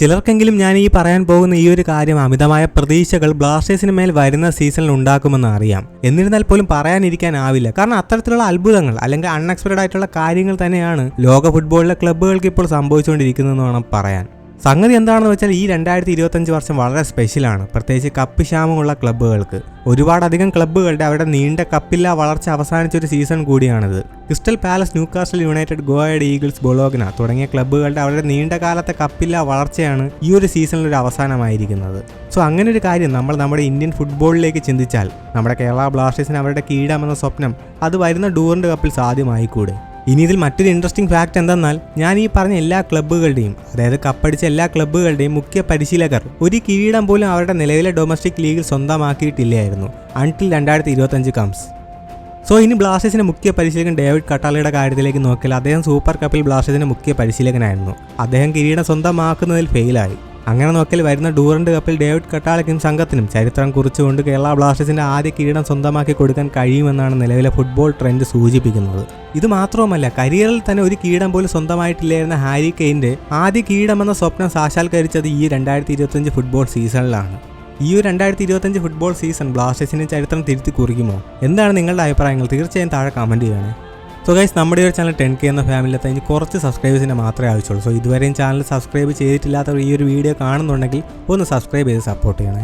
ചിലർക്കെങ്കിലും ഞാൻ ഈ പറയാൻ പോകുന്ന ഈ ഒരു കാര്യം അമിതമായ പ്രതീക്ഷകൾ ബ്ലാസ്റ്റേഴ്സിന് മേൽ വരുന്ന സീസണിൽ ഉണ്ടാക്കുമെന്ന് അറിയാം. എന്നിരുന്നാൽ പോലും പറയാനിരിക്കാനാവില്ല കാരണം അത്തരത്തിലുള്ള അത്ഭുതങ്ങൾ അല്ലെങ്കിൽ അൺഎക്സ്പെക്റ്റഡ് ആയിട്ടുള്ള കാര്യങ്ങൾ തന്നെയാണ് ലോക ഫുട്ബോളിലെ ക്ലബ്ബുകൾക്ക് ഇപ്പോൾ സംഭവിച്ചുകൊണ്ടിരിക്കുന്നതെന്ന് വേണം പറയാൻ. സംഗതി എന്താണെന്ന് വെച്ചാൽ ഈ രണ്ടായിരത്തി ഇരുപത്തഞ്ച് വർഷം വളരെ സ്പെഷ്യലാണ് പ്രത്യേകിച്ച് കപ്പ് ക്ഷാമമുള്ള ക്ലബ്ബുകൾക്ക് ഒരുപാടധികം ക്ലബ്ബുകളുടെ അവരുടെ നീണ്ട കപ്പില്ലാ വളർച്ച അവസാനിച്ച ഒരു സീസൺ കൂടിയാണിത്. ക്രിസ്റ്റൽ പാലസ് ന്യൂകാസ്റ്റൽ യുണൈറ്റഡ് ഗോയഡ് ഈഗിൾസ് ബൊളോഗ്ന തുടങ്ങിയ ക്ലബ്ബുകളുടെ അവരുടെ നീണ്ട കാലത്തെ കപ്പില്ലാ വളർച്ചയാണ് ഈ ഒരു സീസണിൽ ഒരു അവസാനമായിരിക്കുന്നത്. സോ അങ്ങനെ ഒരു കാര്യം നമ്മൾ നമ്മുടെ ഇന്ത്യൻ ഫുട്ബോളിലേക്ക് ചിന്തിച്ചാൽ നമ്മുടെ കേരള ബ്ലാസ്റ്റേഴ്സിന് അവരുടെ കീഴാമെന്ന സ്വപ്നം അത് വരുന്ന ഡൂറിന്റെ കപ്പിൽ സാധ്യമായിക്കൂടെ? ഇനി ഇതിൽ മറ്റൊരു ഇൻട്രസ്റ്റിംഗ് ഫാക്ട് എന്തെന്നാൽ ഞാൻ ഈ പറഞ്ഞ എല്ലാ ക്ലബ്ബുകളുടെയും അതായത് കപ്പടിച്ച എല്ലാ ക്ലബ്ബുകളുടെയും മുഖ്യ പരിശീലകർ ഒരു കിരീടം പോലും അവരുടെ നിലവിലെ ഡൊമസ്റ്റിക് ലീഗിൽ സ്വന്തമാക്കിയിട്ടില്ലായിരുന്നു അൺടിൽ രണ്ടായിരത്തി ഇരുപത്തഞ്ച് കംസ് സോ ഇനി ബ്ലാസ്റ്റേഴ്സിന്റെ മുഖ്യ പരിശീലകൻ ഡേവിഡ് കട്ടാലയുടെ കാര്യത്തിലേക്ക് നോക്കിയാൽ അദ്ദേഹം സൂപ്പർ കപ്പിൽ ബ്ലാസ്റ്റേഴ്സിന്റെ മുഖ്യ പരിശീലകനായിരുന്നു. അദ്ദേഹം കിരീടം സ്വന്തമാക്കുന്നതിൽ ഫെയിലായി അങ്ങനെ നോക്കൽ വരുന്ന ഡൂറന്റ് കപ്പിൽ ഡേവിഡ് കട്ടാളയ്ക്കും സംഘത്തിനും ചരിത്രം കുറിച്ചുകൊണ്ട് കേരള ബ്ലാസ്റ്റേഴ്സിന്റെ ആദ്യ കിരീടം സ്വന്തമാക്കി കൊടുക്കാൻ കഴിയുമെന്നാണ് നിലവിലെ ഫുട്ബോൾ ട്രെൻഡ് സൂചിപ്പിക്കുന്നത്. ഇത് മാത്രവുമല്ല കരിയറിൽ തന്നെ ഒരു കിരീടം പോലും സ്വന്തമായിട്ടില്ലായിരുന്ന ഹാരി കെയിന്റെ ആദ്യ കിരീടമെന്ന സ്വപ്നം സാക്ഷാത്കരിച്ചത് ഈ രണ്ടായിരത്തി ഇരുപത്തഞ്ച് ഫുട്ബോൾ സീസണിലാണ്. ഈ ഒരു രണ്ടായിരത്തി ഇരുപത്തഞ്ച് ഫുട്ബോൾ സീസൺ ബ്ലാസ്റ്റേഴ്സിന്റെ ചരിത്രം തിരുത്തി കുറിക്കുമോ? എന്താണ് നിങ്ങളുടെ അഭിപ്രായങ്ങൾ? തീർച്ചയായും താഴെ കമന്റ് ചെയ്യണേ. സോ ഗൈസ് നമ്മുടെ ഒരു ചാനൽ ടെൻ കെ എന്ന ഫാമിലിയത്തെ ഇനി കുറച്ച് സബ്സ്ക്രൈബേഴ്സിനെ മാത്രമേ ആവശ്യമുള്ളൂ. സോ ഇതുവരെയും ചാനൽ സബ്സ്ക്രൈബ് ചെയ്തിട്ടില്ലാത്തവർ ഈ ഒരു വീഡിയോ കാണുന്നുണ്ടെങ്കിൽ ഒന്ന് സബ്സ്ക്രൈബ് ചെയ്ത് സപ്പോർട്ട് ചെയ്യണേ.